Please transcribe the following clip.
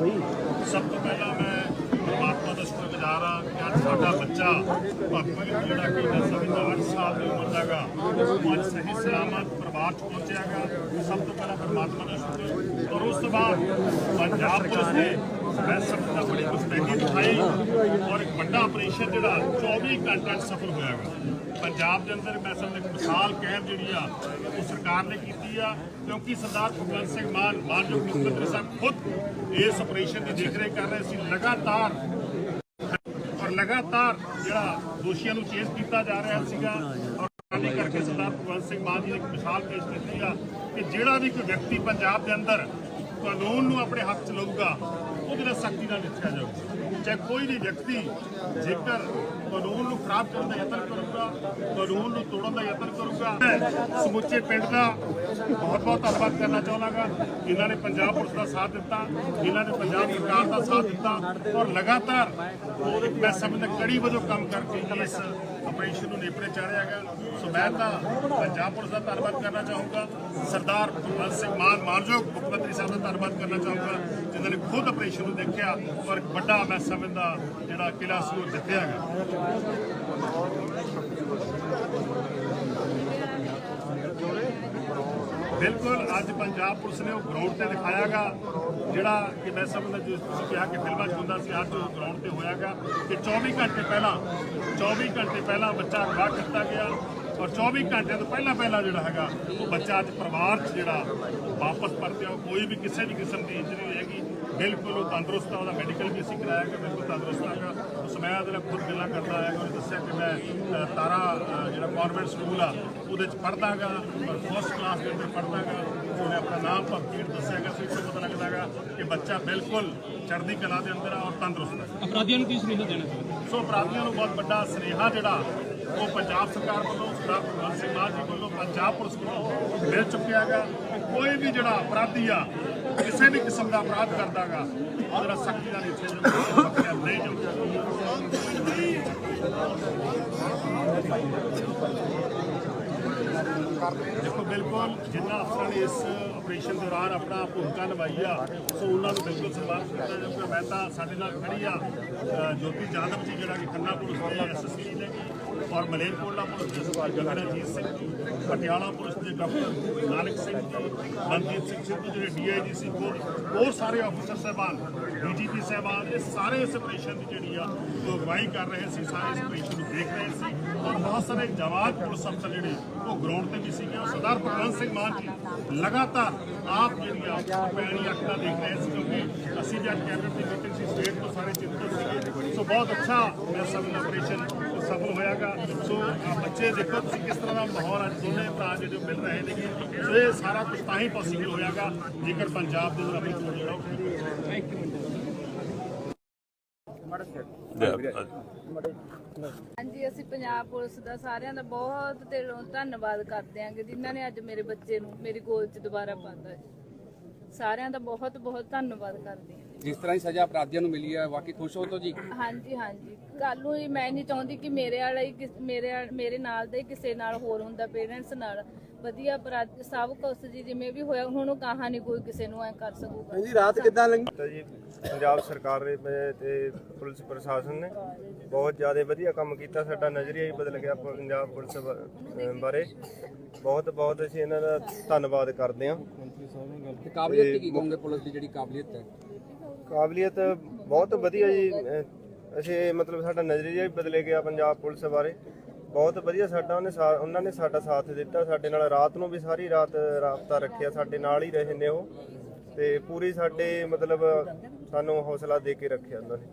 ਸਭ ਤੋਂ ਪਹਿਲਾਂ ਮੈਂ ਪਰਮਾਤਮਾ ਦਾ ਸ਼ੁਕਰਗੁਜ਼ਾਰ ਹਾਂ ਕਿ ਅੱਜ ਸਾਡਾ ਬੱਚਾ ਭਾਪੂ ਜਿਹੜਾ ਕਿ ਮੈਂ ਸਮਝਦਾ 8 ਸਾਲ ਦੀ ਉਮਰ ਦਾਗਾ ਉਹ ਅੱਜ ਸਹੀ ਸਲਾਮਤ ਪਰਿਵਾਰ ਚ ਪਹੁੰਚਿਆਗਾ ਸਭ ਤੋਂ ਪਹਿਲਾਂ ਪਰਮਾਤਮਾ ਦਾ ਸ਼ੁਕਰ। ਔਰ ਉਸ ਤੋਂ ਬਾਅਦ ਪੰਜਾਬ ਪੁਲਿਸ ਨੇ ਮੈਂ ਸਭ ਤੋਂ ਬੜੀ ਮੁਸਤੈਦੀ ਦਿਖਾਈ ਔਰ ਇੱਕ ਵੱਡਾ ਆਪਰੇਸ਼ਨ ਜਿਹੜਾ 24 ਘੰਟਾ 'ਚ ਸਫਲ ਹੋਇਆਗਾ ਪੰਜਾਬ ਦੇ ਅੰਦਰ ਮੈਂ ਸਭ ਇੱਕ ਮਿਸਾਲ ਕਹਿਮ ਜਿਹੜੀ ਆ, ਉਹ ਸਰਕਾਰ ਨੇ ਕੀਤੀ ਆ। ਕਿਉਂਕਿ ਸਰਦਾਰ ਭਗਵੰਤ ਸਿੰਘ ਮਾਨ, ਮਾਨਯੋਗ ਮੁੱਖ ਮੰਤਰੀ ਸਾਹਿਬ ਖੁਦ ਇਸ ਆਪਰੇਸ਼ਨ ਦੀ ਦੇਖਰੇਖ ਕਰ ਰਹੇ ਸੀ। ਲਗਾਤਾਰ ਔਰ ਲਗਾਤਾਰ ਜਿਹੜਾ ਦੋਸ਼ੀਆਂ ਨੂੰ ਚੇਸ ਕੀਤਾ ਜਾ ਰਿਹਾ ਸੀਗਾ। ਔਰ ਖਾਲੀ ਕਰਕੇ ਸਰਦਾਰ ਭਗਵੰਤ ਸਿੰਘ ਮਾਨ ਜੀ ਨੇ ਇੱਕ ਮਿਸਾਲ ਪੇਸ਼ ਕੀਤੀ ਆ ਕਿ ਜਿਹੜਾ ਵੀ ਕੋਈ ਵਿਅਕਤੀ ਪੰਜਾਬ ਦੇ ਅੰਦਰ ਕਾਨੂੰਨ ਨੂੰ ਆਪਣੇ ਹੱਥ 'ਚ ਲਊਗਾ ਉਹਦੇ ਨਾਲ ਸਖਤੀ ਨਾਲ ਨਿਪਟਿਆ ਜਾਊਗਾ। ਚਾਹੇ ਕੋਈ ਵੀ ਵਿਅਕਤੀ ਜੇਕਰ ਕਾਨੂੰਨ ਨੂੰ ਖਰਾਬ ਕਰਨ ਦਾ ਯਤਨ ਕਰੂਗਾ, ਕਾਨੂੰਨ ਨੂੰ ਤੋੜਨ ਦਾ ਯਤਨ ਕਰੂਗਾ ਸਮੁੱਚੇ ਪਿੰਡ ਦਾ ਬਹੁਤ ਬਹੁਤ ਧੰਨਵਾਦ ਕਰਨਾ ਚਾਹੁੰਦਾਗਾ ਇਹਨਾਂ ਨੇ ਪੰਜਾਬ ਪੁਲਿਸ ਦਾ ਸਾਥ ਦਿੱਤਾ ਇਹਨਾਂ ਨੇ ਪੰਜਾਬ ਸਰਕਾਰ ਦਾ ਸਾਥ ਦਿੱਤਾ ਔਰ ਲਗਾਤਾਰ ਉਹ ਮੈਂ ਸਮਝਦਾ ਕੜੀ ਵਜੋਂ ਕੰਮ ਕਰਕੇ ਇਸ ਆਪਰੇਸ਼ਨ ਨੂੰ ਨੇਪਰੇ ਚਾੜਿਆ ਗਿਆ। ਸੋ ਮੈਂ ਤਾਂ ਪੰਜਾਬ ਪੁਲਿਸ ਦਾ ਧੰਨਵਾਦ ਕਰਨਾ ਚਾਹੂੰਗਾ। ਸਰਦਾਰ ਭਗਵੰਤ ਸਿੰਘ ਮਾਨ, ਮਾਨਯੋਗ ਮੁੱਖ ਮੰਤਰੀ ਸਾਹਿਬ ਦਾ ਧੰਨਵਾਦ ਕਰਨਾ ਚਾਹੂੰਗਾ, ਜਿਨ੍ਹਾਂ ਨੇ ਖੁਦ ਆਪਰੇਸ਼ਨ ਨੂੰ ਦੇਖਿਆ ਔਰ ਇੱਕ ਵੱਡਾ ਮੈਂ ਸਮਝਦਾ ਜਿਹੜਾ ਕਿਲਾ ਸੀ ਉਹ ਜਿੱਤਿਆ ਗਿਆ। ਬਿਲਕੁਲ, ਅੱਜ ਪੰਜਾਬ ਪੁਲਿਸ ਨੇ ਉਹ ਗਰਾਊਂਡ ਤੇ ਦਿਖਾਇਆਗਾ, ਜਿਹੜਾ ਕਿ ਮੈਂ ਸਮਝਦਾ ਜਿਸ ਤੁਸੀਂ ਕਿਹਾ ਕਿ ਫਿਲਮਾਂ 'ਚ ਹੁੰਦਾ ਸੀ, ਅੱਜ ਉਹ ਗਰਾਊਂਡ ਤੇ ਹੋਇਆਗਾ। ਕਿ 24 ਘੰਟੇ ਪਹਿਲਾਂ 24 ਘੰਟੇ ਪਹਿਲਾਂ ਬੱਚਾ ਅਗਵਾ ਕੀਤਾ ਗਿਆ ਔਰ 24 ਘੰਟੇ ਤੋਂ ਪਹਿਲਾਂ ਪਹਿਲਾਂ ਜਿਹੜਾ ਹੈਗਾ, ਉਹ ਬੱਚਾ ਅੱਜ ਪਰਿਵਾਰ 'ਚ ਜਿਹੜਾ ਵਾਪਸ ਪਰਤਿਆ, ਉਹ ਕੋਈ ਵੀ ਕਿਸੇ ਵੀ ਕਿਸਮ ਦੀ ਇੰਜਰੀ ਨਹੀਂ ਹੈਗੀ। ਬਿਲਕੁਲ ਉਹ ਤੰਦਰੁਸਤ ਆ, ਉਹਦਾ ਮੈਡੀਕਲ ਵੀ ਅਸੀਂ ਕਰਾਇਆ ਕਿ ਬਿਲਕੁਲ ਤੰਦਰੁਸਤ ਹੈਗਾ। ਉਸ ਮੈਂ ਉਹਦੇ ਨਾਲ ਖੁਦ ਗੱਲਾਂ ਕਰਦਾ ਆਇਆ ਉਹਨੇ ਦੱਸਿਆ ਕਿ ਮੈਂ ਤਾਰਾ ਜਿਹੜਾ ਕਾਨਵੈਂਟ ਸਕੂਲ ਆ ਉਹਦੇ ਚ ਪੜ੍ਹਦਾਗਾ ਔਰ ਫਸਟ ਕਲਾਸ ਦੇ ਅੰਦਰ ਪੜ੍ਹਦਾਗਾ। ਉਹਨੇ ਆਪਣਾ ਨਾਮ ਭਗਤੀਰ ਦੱਸਿਆਗਾ ਸੀ ਤੋਂ ਪਤਾ ਲੱਗਦਾਗਾ ਕਿ ਬੱਚਾ ਬਿਲਕੁਲ ਚੜ੍ਹਦੀ ਕਲਾ ਦੇ ਅੰਦਰ ਆ ਔਰ ਤੰਦਰੁਸਤ ਹੈ ਅਪਰਾਧੀਆਂ ਨੂੰ ਕੀ ਸੁਨੇਹਾ ਦੇਣਾ ਚਾਹੁੰਦੇ ਸੋ ਅਪਰਾਧੀਆਂ ਨੂੰ ਬਹੁਤ ਵੱਡਾ ਸੁਨੇਹਾ ਜਿਹੜਾ ਉਹ ਪੰਜਾਬ ਸਰਕਾਰ ਵੱਲੋਂ ਸਰਦਾਰ ਭਗਵੰਤ ਸਿੰਘ ਮਾਨ ਜੀ ਵੱਲੋਂ ਪੰਜਾਬ ਪੁਲਿਸ ਵੱਲੋਂ ਮਿਲ ਚੁੱਕਿਆ ਹੈਗਾ ਕਿ ਕੋਈ ਵੀ ਜਿਹੜਾ ਅਪਰਾਧੀ ਆ ਕਿਸੇ ਵੀ ਕਿਸਮ ਦਾ ਅਪਰਾਧ ਕਰਦਾਗਾ ਉਹਦਾ ਸਖਤੀ ਨਾਲ ਇੱਥੇ ਜਿਹੜਾ ਨਹੀਂ ਜਾਊਗਾ ਦੇਖੋ, ਬਿਲਕੁਲ ਜਿੰਨਾ ਅਫਸਰਾਂ ਨੇ ਇਸ ਆਪਰੇਸ਼ਨ ਦੌਰਾਨ ਆਪਣਾ ਭੂਮਿਕਾ ਨਿਭਾਈ ਆ, ਸੋ ਉਹਨਾਂ ਨੂੰ ਬਿਲਕੁਲ ਸਨਮਾਨ ਕੀਤਾ ਜਾਊਗਾ। ਮੈਂ ਤਾਂ ਸਾਡੇ ਨਾਲ ਖੜੀ ਆ ਜੋਤੀ ਜਾਦਵ ਜੀ, ਜਿਹੜਾ ਕਿ ਖੰਨਾ ਪੁਲਿਸ ਦੇ ਐਸਐਸਪੀ ਨੇ। ਔਰ ਮਲੇਰਕੋਟਲਾ ਪੁਲਿਸ ਦੇ ਸਰਦਾਰ ਗਗਨਜੀਤ ਸਿੰਘ ਜੀ, ਪਟਿਆਲਾ ਪੁਲਿਸ ਦੇ ਡਾਕਟਰ ਨਾਨਕ ਸਿੰਘ ਜੀ ਮਨਜੀਤ ਸਿੰਘ ਸਿੱਧੂ ਜਿਹੜੇ ਡੀਆਈਜੀ ਸੀ, ਹੋਰ ਹੋਰ ਸਾਰੇ ਅਫਸਰ ਸਾਹਿਬਾਨ ਡੀਜੀਪੀ ਸਾਹਿਬਾਨ, ਇਹ ਸਾਰੇ ਇਸ ਆਪਰੇਸ਼ਨ ਦੀ ਜਿਹੜੀ ਆ ਉਹ ਅਗਵਾਈ ਕਰ ਰਹੇ ਸੀ, ਸਾਰੇ ਇਸ ਆਪਰੇਸ਼ਨ ਨੂੰ ਦੇਖ ਰਹੇ ਸੀ। ਔਰ ਬਹੁਤ ਸਾਰੇ ਜਵਾਨ ਪੁਲਿਸ ਅਫਸਰ ਜਿਹੜੇ, ਉਹ ਗਰਾਊਂਡ ਤੇ ਵੀ ਸੀਗੇ। ਉਹ ਸਰਦਾਰ ਭਗਵੰਤ ਸਿੰਘ ਮਾਨ ਜੀ ਲਗਾਤਾਰ ਆਪ ਜਿਹੜੀ ਆ ਉਹ ਪੈਣੀ ਅੱਖ ਦੇਖ ਰਹੇ ਸੀ, ਕਿਉਂਕਿ ਅਸੀਂ ਵੀ ਅੱਜ ਕੈਬਨਿਟ ਦੀ ਮੀਟਿੰਗ ਸੀ, ਸਟੇਟ ਤੋਂ ਸਾਰੇ ਚਿੰਤਤ ਸੀਗੇ। ਸੋ ਬਹੁਤ ਅੱਛਾ, ਮੈਂ ਸਭ ਆਪਰੇਸ਼ਨ ਸਫਲ ਹੋਇਆਗਾ। ਸੋ ਬੱਚੇ ਦੇਖੋ ਤੁਸੀਂ ਕਿਸ ਤਰ੍ਹਾਂ ਦਾ ਮਾਹੌਲ ਅੱਜ ਦੋਨੇ ਭਰਾ ਜਿਹੜੇ ਮਿਲ ਰਹੇ ਨੇਗੇ। ਸੋ, ਇਹ ਸਾਰਾ ਕੁਝ ਤਾਂ ਹੀ ਪੋਸੀਬਲ ਹੋਇਆਗਾ ਜੇਕਰ ਪੰਜਾਬ ਦੇ ਅੰਦਰ ਅਮਨ ਜਿਹੜਾ ਉਹ ਹਾਂਜੀ, ਅਸੀਂ ਪੰਜਾਬ ਪੁਲਿਸ ਦਾ ਸਾਰਿਆਂ ਦਾ ਬਹੁਤ ਦਿਲੋਂ ਧੰਨਵਾਦ ਕਰਦੇ ਹਾਂ ਜਿਨ੍ਹਾਂ ਨੇ ਅੱਜ ਮੇਰੇ ਬੱਚੇ ਨੂੰ ਮੇਰੀ ਗੋਦ 'ਚ ਦੁਬਾਰਾ ਪਾਤਾ ਸਾਰਿਆਂ ਦਾ ਬਹੁਤ ਬਹੁਤ ਧੰਨਵਾਦ ਕਰਦੇ ਹਾਂ। ਜਿਸ ਤਰ੍ਹਾਂ ਦੀ ਸਜ਼ਾ ਅਪਰਾਧੀਆਂ ਨੂੰ ਮਿਲੀ ਹੈ ਵਾਕਈ ਖੁਸ਼ ਹੋ ਤੋ ਜੀ? ਹਾਂਜੀ ਹਾਂਜੀ। ਕੱਲ ਨੂੰ ਹੀ ਮੈਂ ਨਹੀਂ ਚਾਹੁੰਦੀ ਕਿ ਮੇਰੇ ਵਾਲਾ ਹੀ ਕਿਸ- ਮੇਰੇ ਵਾਲ- ਮੇਰੇ ਨਾਲ ਦਾ ਹੀ ਕਿਸੇ ਨਾਲ ਹੋਰ ਹੁੰਦਾ ਪੇਰੈਂਟਸ ਨਾਲ। ਵਧੀਆ ਅਪਰਾਧ ਸਭ ਕੁਛ ਜੀ ਜਿਵੇਂ ਵੀ ਹੋਇਆ ਹੁਣ ਉਹ ਕਹਾ ਨਹੀਂ ਕੋਈ ਕਿਸੇ ਨੂੰ ਐ ਕਰ ਸਕੂਗਾ। ਜੀ ਰਾਤ ਕਿੱਦਾਂ ਲੰਘੀ ਤਾਂ ਜੀ ਪੰਜਾਬ ਸਰਕਾਰ ਨੇ ਤੇ- ਤੇ ਪੁਲਿਸ ਪ੍ਰਸ਼ਾਸਨ ਨੇ ਬਹੁਤ ਜ਼ਿਆਦਾ ਵਧੀਆ ਕੰਮ ਕੀਤਾ ਸਾਡਾ ਨਜ਼ਰੀਆ ਹੀ ਬਦਲ ਗਿਆ ਪੰਜਾਬ ਪੁਲਿਸ ਬ- ਅਹ ਬਾਰੇ। ਬਹੁਤ ਬਹੁਤ ਅਸੀਂ ਇਹਨਾਂ ਦਾ ਧੰਨਵਾਦ ਕਰਦੇ ਹਾਂ। ਤੇ ਕਾਬਲੀਅਤ ਕੀ ਕਹੋਗੇ ਪੁਲਿਸ ਦੀ ਜਿਹੜੀ ਕਾਬਲੀਅਤ ਹੈ? ਕਾਬਲੀਅਤ ਬਹੁਤ ਵਧੀਆ ਜੀ ਅਸੀਂ ਮਤਲਬ ਸਾਡਾ ਨਜ਼ਰੀਆ ਵੀ ਬਦਲੇ ਗਿਆ ਪੰਜਾਬ ਪੁਲਿਸ ਬਾਰੇ। ਬਹੁਤ ਵਧੀਆ ਸਾਡਾ ਉਹਨੇ ਸਾ- ਉਹਨਾਂ ਨੇ ਸਾਡਾ ਸਾਥ ਦਿੱਤਾ। ਸਾਡੇ ਨਾਲ ਰਾਤ ਨੂੰ ਵੀ ਸਾਰੀ ਰਾਤ ਰਾਬਤਾ ਰੱਖਿਆ। ਸਾਡੇ ਨਾਲ ਹੀ ਰਹੇ ਨੇ ਉਹ। ਤੇ ਪੂਰੀ ਸਾਡੇ ਮਤਲਬ ਸਾਨੂੰ ਹੌਸਲਾ ਦੇ ਕੇ ਰੱਖਿਆ ਉਹਨਾਂ ਨੇ।